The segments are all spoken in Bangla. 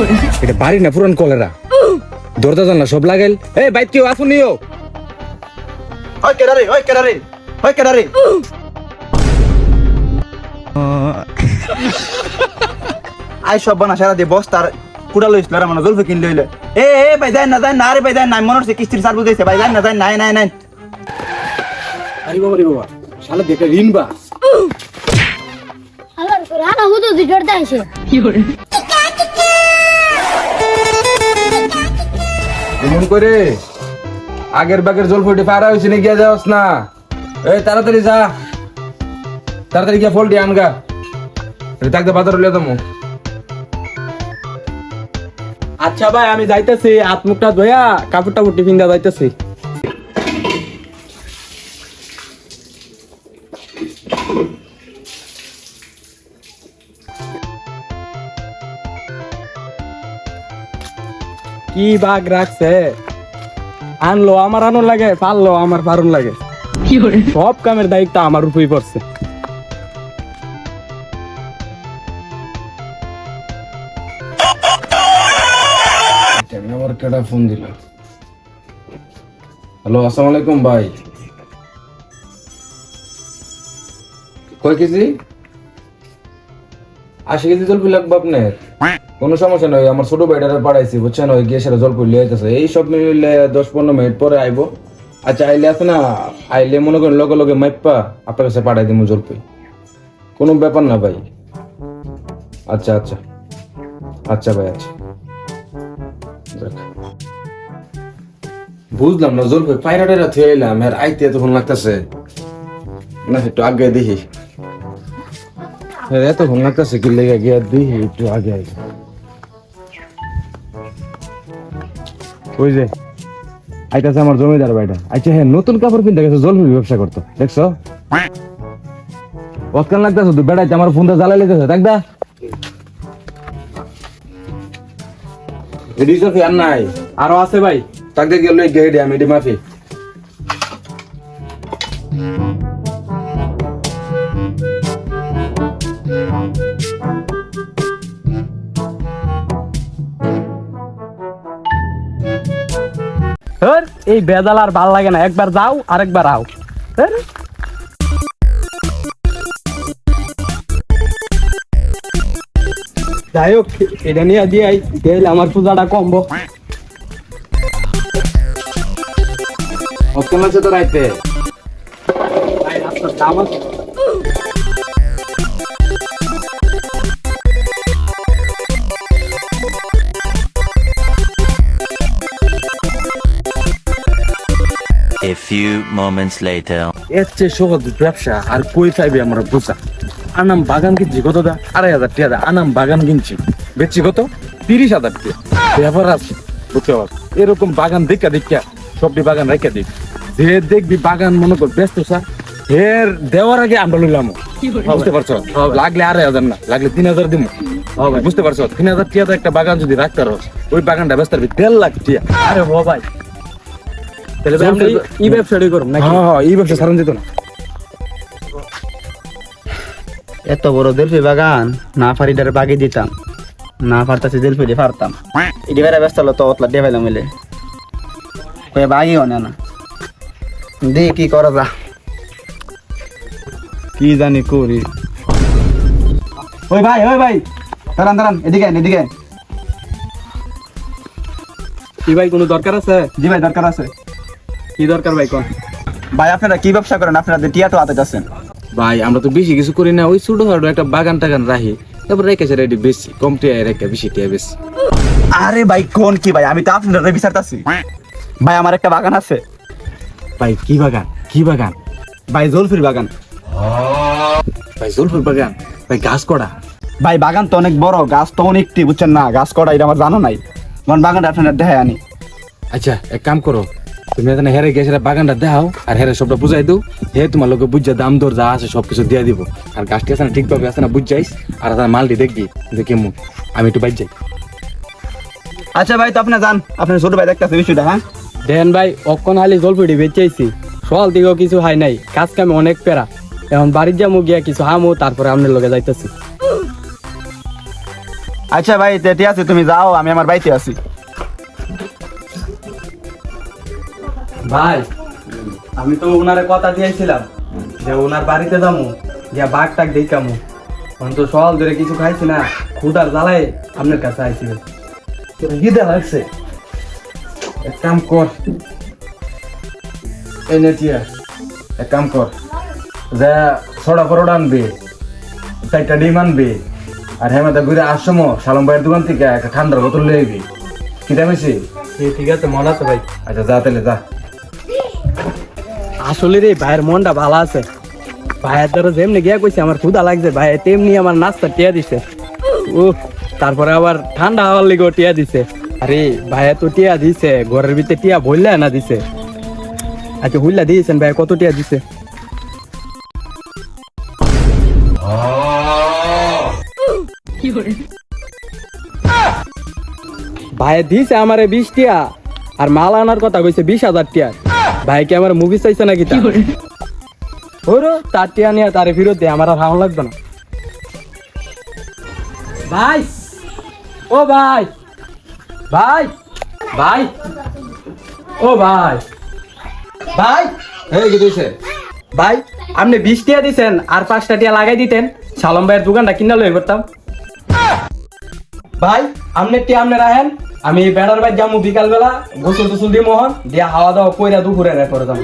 এটা বাড়ি না পুরান কলেরা? দরজা জানলা সব লাগাইল। এই বাইক কেউ আসুন নিও। ওই কেডা রে ওই কেডা রে ওই কেডা রে আই সব বানা সারা দিয়ে বস্তার কুড়া লইছিল রে মানে জলফে কিন লইলে এ এ ভাই যাই না যাই না আরে ভাই যাই না মনে হচ্ছে কিস্তির সার বুঝাইছে ভাই যাই না যাই নাই নাই নাই আরে বাবা রে বাবা শালা দেখে ঋণ বা। আবার করে আনা হুদু দি জড়তে আসে এমন করে। আগের বাগের জল ফুটে পারা হয়েছে না গিয়া যাওস না। এই, তাড়াতাড়ি যা। তাড়াতাড়ি গিয়া ফল দিয়ে আনগা থাকতে বাজার লিয়ে দেবো আচ্ছা ভাই, আমি যাইতেছি, হাত মুখটা ধোয়া কাপড়টা উঠি পিন্দা যাইতেছি। কি বাঘ রাখছে? আনলো আমার আনন্দ লাগে পারল আমার পারুন লাগে। সব কামের দায়িত্ব আমার উপরেই পড়ছে। কেডা ফোন দিল। হ্যালো আসসালামু আলাইকুম ভাই। কয় কেজি আশি কেজি জল লাগবে আপনার কোনো সমস্যা নয় আমার ছোট ভাইটারে পাঠাইছি, বুঝছেন? ওই গিয়ে সেটা জল পিল আইতেছে এই সব মিলে দশ পনেরো মিনিট পরে আইবো। আচ্ছা আইলে আছে না? আইলে মনে করেন লগে লগে মাইপা আপনার কাছে পাঠাই দিব জল পিল কোনো ব্যাপার না ভাই। আচ্ছা আচ্ছা। আচ্ছা ভাই আচ্ছা। বুঝলাম না জল পায়রা টাইরা থুয়ে এলাম আর আইতে এতক্ষণ লাগতেছে। না, একটু আগে দেখি। এতক্ষণ লাগতেছে কি লেগে গিয়ে দেখি, একটু আগে আগে ওই যে, আইতাছে আমার জমিদার ভাইটা। আচ্ছা হ্যাঁ নতুন কাপড় কিনতে গেছে জলফি ব্যবসা করতো। দেখছ? অতকাল লাগতেছে, তো বেড়াইতে আমার ফোনটা জ্বালাই লেগেছে দেখ দা এডি জলফি আর নাই। আরও আছে ভাই। তাকে গেল গেডি আমি, এডি মাফি। এই বেজাল আর ভালো লাগে না একবার যাও আরেকবার আও। যাই হোক এটা নিয়ে দিয়ে আই গেলে আমার পূজাটা কমবো কতক্ষণ আছে তো রাইতে ভাই, দাম আছে। Few moments later. এর চেয়ে সহজ ব্যবসা আর কই চাইবে আমরা বুঝা? আনাম বাগান কিনছি কত দা? আড়াই হাজার টাকা দা। আনাম বাগান কিনছি। বেচছি কত? তিরিশ হাজার টাকা। ব্যাপার আছে বুঝতে পারছ? এরকম বাগান দেখা দেখা সবটি বাগান রেখে দিই। যে দেখবি বাগান মনে কর ব্যস্ত স্যার এর দেওয়ার আগে আমরা লইলাম। বুঝতে পারছ? লাগলে আড়াই হাজার না লাগলে তিন হাজার দিব বুঝতে পারছ? তিন হাজার টিয়া একটা বাগান যদি রাখতে পারো ওই বাগানটা ব্যস্ত রাখবি দেড় লাখ টিয়া আরে ভাই তাহলে ভাই আমরা এই ব্যবসাটাই করুন নাকি? হ্যাঁ হ্যাঁ এই ব্যবসা সারান যেত না। এত বড় দেলফি বাগান না ফারিডারে বাগি দিতাম না পারতাছি দেলফি দিয়ে পারতাম এটি বেড়া ব্যস্ত হলো তো অতলা দিয়ে মিলে। কয়ে বাগি অনে না। দি কি করা যা। কি জানি করি। ওই ভাই ওই ভাই দাঁড়ান দাঁড়ান এদিকে এদিকে। কি ভাই কোনো দরকার আছে? জি ভাই দরকার আছে। কি দরকার ভাই কোন? ভাই আপনারা কি ব্যবসা করেন? আপনারা টিয়া তো হাতে যাচ্ছেন। ভাই আমরা তো বেশি কিছু করি না। ওই ছোট খাটো একটা বাগান টাগান রাখি। তারপর রেখেছে রেডি বেশি কম টিয়া রেখে বেশি টিয়া বেশি আরে ভাই কোন কি ভাই? আমি তো আপনারা বিচারতাছি ভাই আমার একটা বাগান আছে। ভাই কি বাগান? কি বাগান? ভাই জলফির বাগান। ভাই জলফুর বাগান? ভাই গাছ করা ভাই বাগান তো অনেক বড় গাছ তো অনেকটি বুঝছেন না? গাছ করা এটা আমার জানা নাই। আমার বাগানটা আপনার দেখায় আনি। আচ্ছা এক কাম করো। তুমি এখানে হেরে গেছে বাগানটা দেখাও আর হেরে সবটা বুঝাই দাও। হে তোমার লোকে বুঝা দাম দর যা আছে সবকিছু দিয়ে দিব। আর গাছটি আছে না ঠিকভাবে আছে না বুঝ যাইস। আর তার মালটি দেখবি যে কেমন। আমি একটু বাইর যাই। আচ্ছা ভাই তো আপনি যান। আপনার ছোট ভাই দেখতেছে বিষয়টা হ্যাঁ? দেন ভাই অক্ষণ হালি জলপিটি বেচাইছি সকাল দিকেও কিছু হয় নাই। কাজ কামে অনেক পেরা এখন বাড়ির যাব গিয়া কিছু হামো তারপরে আপনার লোকে যাইতেছি। আচ্ছা ভাই ঠিক আছে তুমি যাও আমি আমার বাড়িতে আছি। ভাই আমি তো ওনারে কথা দিয়েছিলাম যে ওনার বাড়িতে যাব গিয়া বাঘ টাক দেখামু। এখন তো সকাল ধরে কিছু খাইছি না খুদার জ্বালায় আপনার কাছে আইছিল হিদে লাগছে? এক কাম কর। এই নেটিয়া এক কাম কর। যা ছড়া পরোটা আনবে চারটা ডিম আনবে আর হেমাতে ঘুরে আসমো সালম ভাইয়ের দোকান থেকে একটা ঠান্ডার বোতল লয়ে আইবি কি দাম ঠিক আছে মনে আছে ভাই। আচ্ছা যা তাহলে যা। আসলে রে ভাইয়ের মনটা ভালো আছে। ভাইয়ের দ্বারা যেমনি গিয়া কইছে, আমার ক্ষুদা লাগছে ভাই তেমনি আমার নাস্তা টিয়া দিছে। ও তারপরে আবার ঠান্ডা হওয়ার লিগেও টিয়া দিছে। আরে, ভাইয়া তো টিয়া দিছে, ঘরের ভিতরে টিয়া বললে না দিছে। আচ্ছা হুল্লা দিয়েছেন ভাই কত টিয়া দিছে? ভাই দিছে আমারে বিশ টিয়া, আর মাল আনার কথা কইছে বিশ হাজার টিয়া। ভাই কি আমার মুভি চাইছে নাকি তা ওরো তার টিয়া নিয়ে তারে ফিরত দে আমার আর ভালো লাগবে না। ভাই! ও ভাই! ভাই! ভাই! ও ভাই! ভাই! এই কি তুইছে? ভাই আপনি বিশ টিয়া দিছেন আর পাঁচটা টিয়া লাগাই দিতেন সালম ভাইয়ের দোকানটা কিনা লই করতাম ভাই আপনি টিয়া আপনি রাখেন। আমি বেড়ার ভাই যাব বিকাল বেলা গোসল টুসুল দিয়ে মোহন দিয়া হাওয়া দাওয়া কইরা দুপুরে রায় পরে যাব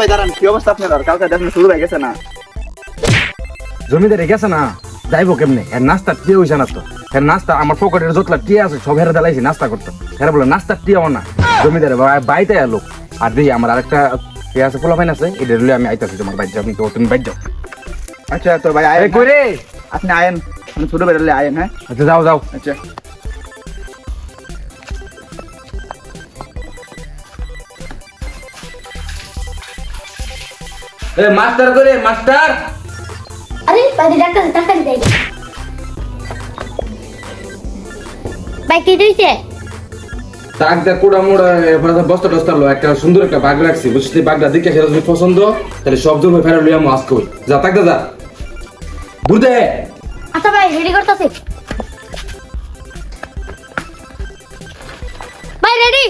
ভাই দাঁড়ান কি অবস্থা আপনার? কালকে দেখুন শুরু হয়ে গেছে না? জমিদারে গেছে না? যাইবো কেমনে? এর নাস্তা হইছে না তো? এর নাস্তা আমার পকেটের যতলা টিয়ে আছে সব হেরে দালাইছি নাস্তা করতো। হেরে বলে নাস্তা টিয়ে না। জমিদারে বাইতে লোক। আর দেখি আমার আরেকটা টিয়ে আছে পোলা ফাইন আছে এটা আমি আইতাছি তোমার বাইর যাও তো তুমি বাইর যাও। আচ্ছা তো ভাই এই আয়েন কই রে? আপনি আয়েন ছোট বেরোলে আয়েন হ্যাঁ? আচ্ছা যাও যাও। আচ্ছা। এ মাস্টার করে মাস্টার? আরে বাইরে ডাক্তার দিতে আইছে। ভাই কি দিয়েছে তাক দা কোড়া মোড়া বস্তা টস্তা লো একটা সুন্দর একটা বাগ রাখছি বুঝলি বাগটা দেখে সেটা যদি পছন্দ তাহলে সব জমি ফেরা লইয়া মাছ কই। যা তাক দা যা বুঝতে আচ্ছা ভাই রেডি করতেছি। ভাই রেডি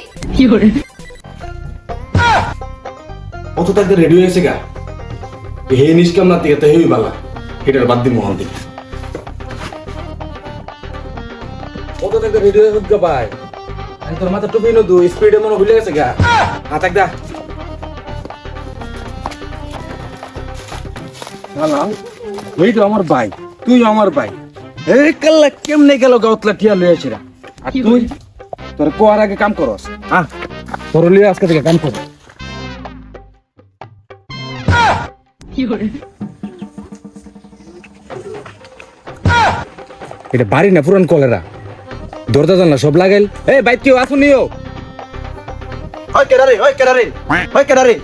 অত তাকে রেডি হয়েছে গা? হে নিষ্কাম না তো হেই বালা এটার বাদ দি মোহন দিকে অত তাকে রেডি হয়ে গা ভাই। আরে তোর মাথা টুপি নদু স্পিডে মনে ভুলে গেছে গা। হ্যাঁ তাক দা। ওই তো আমার ভাই তুই আমার ভাই। এই কাল্লা কেমনে গেল গাউতলা টিয়া রা আর তুই তোর কোয়ার আগে কাম করস। হ্যাঁ তোর লিয়ে আজকে থেকে কাম কর। এটা বাড়ি না পুরান কলেরা? দরজা জানলা সব লাগাইল। এই বাইক কেউ আসুন নিও। ওই কেডারে ওই কেডারে ওই কেডারে।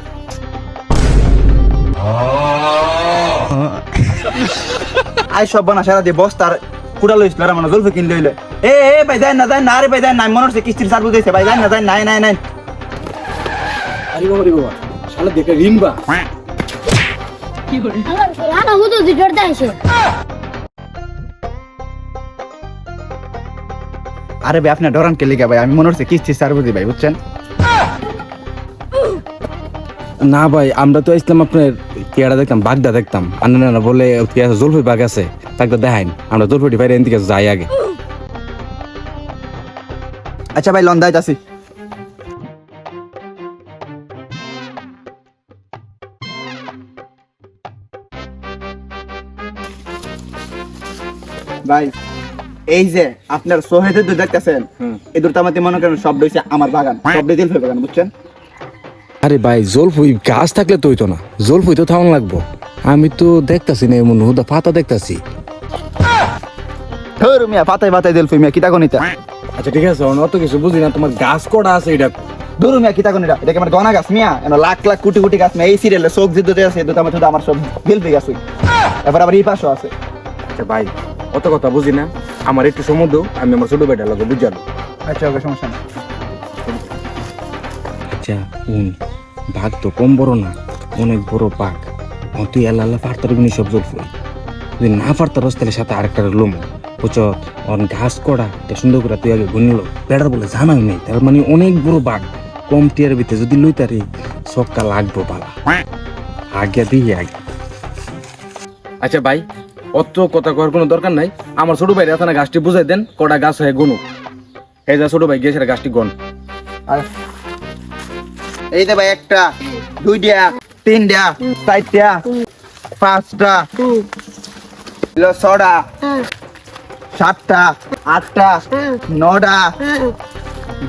আই সব বানা সারা দিয়ে বস্তার কুড়া লইছিল আর মানে জলফে কিন লইলে এ এ ভাই যাই না যাই না আরে ভাই যাই না মনে হচ্ছে কিস্তির সার বুঝাইছে ভাই যাই না যাই নাই নাই নাই আরে বাবা রে বাবা শালা দেখে ঋণ বা আমার রানা হুদু দি জড়তে আরে ভাই আপনি ডরান কে লিগা ভাই? আমি মনে হচ্ছে কিস্তির সার বুঝি ভাই বুঝছেন? না ভাই আমরা তো ইসলাম আপনার পেয়ারা দেখতাম বাগদা দেখতাম। আন্না না বলে জলফি বাগ আছে। তাকে দেখাইন আমরা জলফি বাইরে এদিকে যাই আগে। আচ্ছা ভাই লন্দায় যাচ্ছি ভাই এই যে আপনার সোহেদের দুধ দেখতেছেন? এই আমাদের মনে করেন সব রয়েছে আমার বাগান সব দিল বাগান বুঝছেন? আরে ভাই জলফুই গাছ থাকলে তো হইতো না। জলফুই তো থাউন লাগবো। আমি তো দেখতাছি না এমন হুদা পাতা দেখতাছি। ধর মিয়া পাতায় পাতাই দিল মিয়া কিতা গণিতা আচ্ছা ঠিক আছে অত কিছু বুঝি না তোমার গাছ কটা আছে এটা ধরু মিয়া কিতা গণিতা এটা কি আমার গনা গাছ মিয়া? এনে লাখ লাখ কোটি কোটি গাছ মিয়া এই সিরিয়ালে যে দুধে আছে দুধ আমার আমার সব দিল গাছ। এবার আবার এই পাশও আছে। আচ্ছা ভাই অত কথা বুঝি না। আমার একটু সমুদ্র আমি আমার ছোট ভাইটার লগে বুঝালো আচ্ছা ওকে সমস্যা নেই। আচ্ছা উন বাঘ তো কম বড় না অনেক বড় বাঘ। তুই আল্লাহ আল্লাহ পারতার বিনি সব জল ফুল যদি না পারতার তাহলে সাথে আরেকটা লোম। বুঝছ? অন ঘাস করা এটা সুন্দর করে তুই আগে গুনিল বেড়ার বলে জানাই নেই তার মানে অনেক বড় বাঘ। কম টিয়ার ভিতরে যদি লই তারে সবকা লাগবো বালা আগে দিই আগে আচ্ছা ভাই অত কথা করার কোনো দরকার নাই। আমার ছোট ভাই রাতানা গাছটি বুঝাই দেন, কটা গাছ হয় গুনুক। এই যা ছোট ভাই গিয়ে সেটা গাছটি গন। এই দে ভাই একটা, দুইটা, তিনটা, চারটা, পাঁচটা ছটা, সাতটা, আটটা, নটা,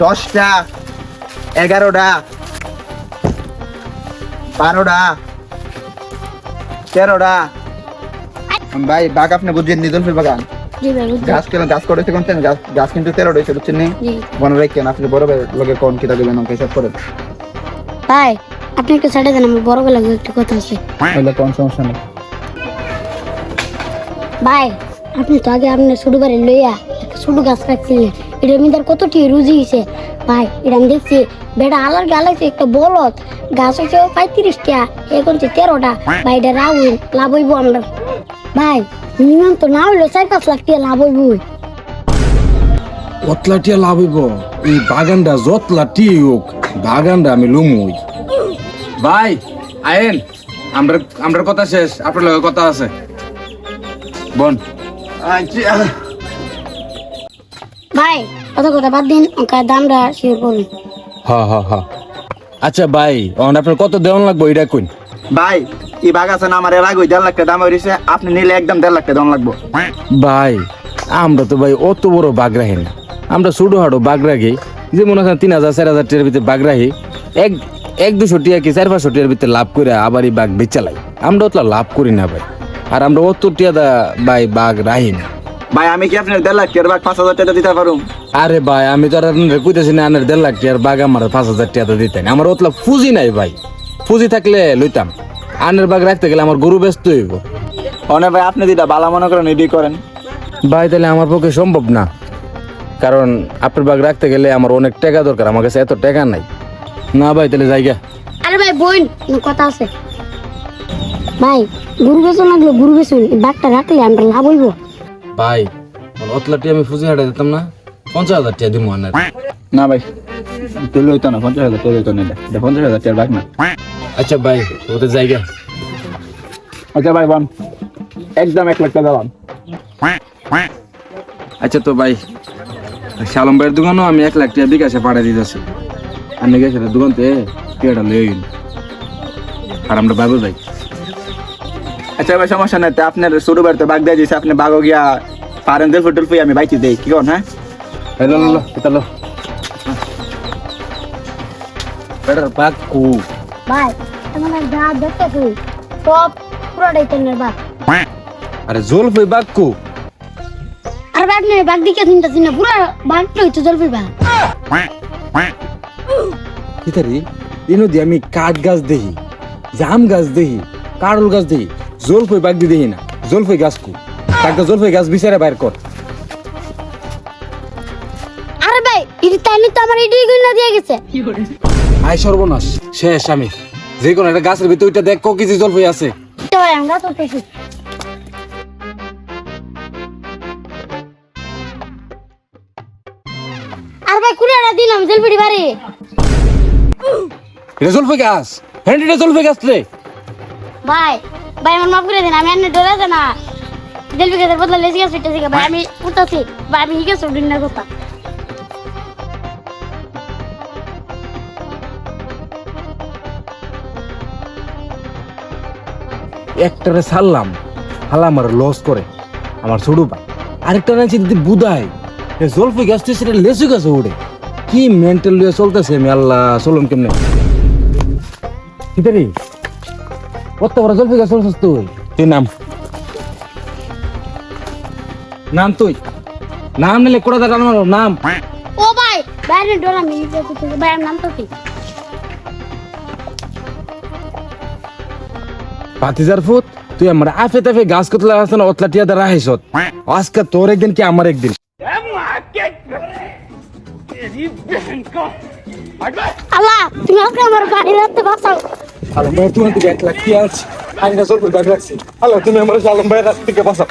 দশটা, এগারোটা, বারোটা, তেরোটা ভাই বাঘ আপনি বুঝছেন নিধন ফির বাগান। গাছ কেন গাছ করেছে কোনছেন গাছ গাছ কিন্তু রয়েছে বুঝছেন নি? মনে রাখেন আপনি বড় ভাই লোকে কোন কিতা দেবেন আমাকে হিসাব করেন। ভাই আপনি একটু ছেড়ে দেন আমি বড় বেলা একটু কথা আছে। তাহলে কোন সমস্যা নেই। ভাই আপনি তো আগে আপনার ছোট বাড়ি লইয়া ছোট গাছ রাখছিলেন মধ্যে আর কতটি রুজি হয়েছে ভাই এটা আমি দেখছি বেটা আলার গালাইছে একটা বলদ। গাছ হয়েছে পঁয়ত্রিশটা এখন হচ্ছে তেরোটা। ভাই এটা লাভ হইন লাভ হইব আমরা। ভাই মিনিমাম তো না হইল চার পাঁচ লাখ টাকা লাভ হইব অতলাটিয়া লাভ হইব। এই বাগানটা যতলাটি হোক বাগানটা আমি লুমুই। ভাই আয়েন আমরা আমরা কথা শেষ আপনার লগে কথা আছে। বন। ভাই কত কথা বাদ দিন ওকে দামটা শিওর করুন হা হা হা। আচ্ছা ভাই অন আপনার কত দেওয়ান লাগবো এটা কইন? ভাই এই বাঘ আছে না আমার এর আগে দেড় লাখ টাকা দাম হয়েছে আপনি নিলে একদম দেড় লাখ টাকা দাম লাগবো। ভাই আমরা তো ভাই অত বড় বাঘ রাখি না। আমরা ছোটো হাড়ো বাঘ রাখি যে মনে করেন তিন হাজার চার হাজার টিয়ার ভিতরে বাঘ রাখি এক এক দুশো টিয়া কি চার পাঁচশো টিয়ার ভিতরে লাভ করে আবার এই বাঘ বেচালাই আমরা অতলা লাভ করি না ভাই আর আমরা অত টিয়া দা ভাই বাঘ রাহি না। ভাই আমি কি আপনার দেড় লাখ টাকার বাঘ পাঁচ হাজার টাকা দিতে পারুম? আরে ভাই আমি তো আর আপনার কইতেছি না আনের দেড় লাখ টিয়ার বাঘ আমার পাঁচ হাজার তো দিতেন। আমার অতলা ফুজি নাই ভাই। ফুজি থাকলে লইতাম। আনের বাঘ রাখতে গেলে আমার গরু ব্যস্ত হইব। অনে ভাই আপনি দিটা ভালো মনে করেন এডি করেন। ভাই তাহলে আমার পক্ষে সম্ভব না। কারণ আপনার বাঘ রাখতে গেলে আমার অনেক টাকা দরকার আমার কাছে এত টাকা নাই। না ভাই তাহলে জায়গা আরে ভাই বোন কথা আছে? ভাই গুরু বেসন লাগল গুরু বেসন বাঘটা রাখলে আমরা লাভ হইব। ভাই অতলাটি আমি ফুজি হাটে দিতাম না পঞ্চাশ হাজার টাকা দিব আনের। না ভাই তুই লইতো না পঞ্চাশ হাজার টাকা লইতো না এটা। এটা পঞ্চাশ হাজার টাকার বাঘ না। আচ্ছা ভাই ওদের জায়গা। আচ্ছা ভাই বন একদম এক লাখ টাকা দাম আচ্ছা তো ভাই শালম ভাইয়ের দোকানও আমি এক লাখ টাকা বিকাশে পাঠিয়ে দিতেছি। আর নিয়ে গেছে দোকান থেকে টিয়াটা লয়ে গেল। আর আমরা যাই আচ্ছা ভাই সমস্যা নাই আপনার ছোট বাড়িতে বাঘ দিয়ে দিয়েছে আপনি বাঘ গিয়া পারেন দেড় ফুট আমি বাইতে দেই কি কন হ্যাঁ? হ্যালো লো এটা লো। বেটার বাঘ কু? ভাই তোমার যা দেখতে তুই সব পুরোটাই তেলের বাঘ। আরে জোল ফই বাঘ কু? আর বাঘ নেই বাঘ দিকে চিন্তা চিন্তা পুরো বাঘটা হইতো জলফি বাঘ। কিতারি ইনো দি আমি কাঠ গাছ দেখি জাম গাছ দেখি কারল গাছ দেখি। জলফই বাগ দি দেখি না জলফই গাছ কু। একটা জলফই গাছ বিচারে বাইর কর আরে ভাই এটি তাইলে তো আমার এটি গুলো দিয়ে গেছে। আই সর্বনাশ শেষ আমি। যে কোনো একটা গাছের ভিতরে ওইটা দেখ ক কেজি জলফই আছে। তো ভাই আমরা তো পেছি আর ভাই কুড়িটা দিলাম জলপিটি বাড়ি। এটা জলফই গাছ। হ্যাঁ এটা জলফই গাছ রে। ভাই ভাই আমার মাফ করে দিন আমি এনে ডরে আছে না। জলপি গাছের বদলা লেসি গাছ উঠতেছি ভাই আমি উঠতেছি। ভাই আমি হিগে উঠিন না কথা একটারে ছাড়লাম হালা আমার লস করে। আমার ছোট ভাই আরেকটা দিদি বুদায়। এ জলফই গাছ তো সেটা লেসু গাছে উঠে কি মেন্টাল চলতেছে আমি আল্লাহ চলুন কেমনে। কিতারি কত বড় জলফই গাছ চলছিস তুই? তুই নাম। নাম তুই। নাম নিলে কোটা টাকা নাম। ও ভাই আমি ডরে হিগে ভাই আমার নাম তো কি? পাতিজার ফুট তুই আমার আফে তাফে গাছ কতলা আছে না অতলা টিয়া দ্বারা হাইস আজকে তোর একদিন কি আমার একদিন? আল্লাহ তুমি আমার বাড়ি রাখতে বাঁচাও। আলম ভাই তোমার দিকে এক লাখ কি আছে আইনা করে ব্যাগ রাখছি। আল্লাহ, তুমি আমার আলম ভাইয়ের থেকে বাঁচাও।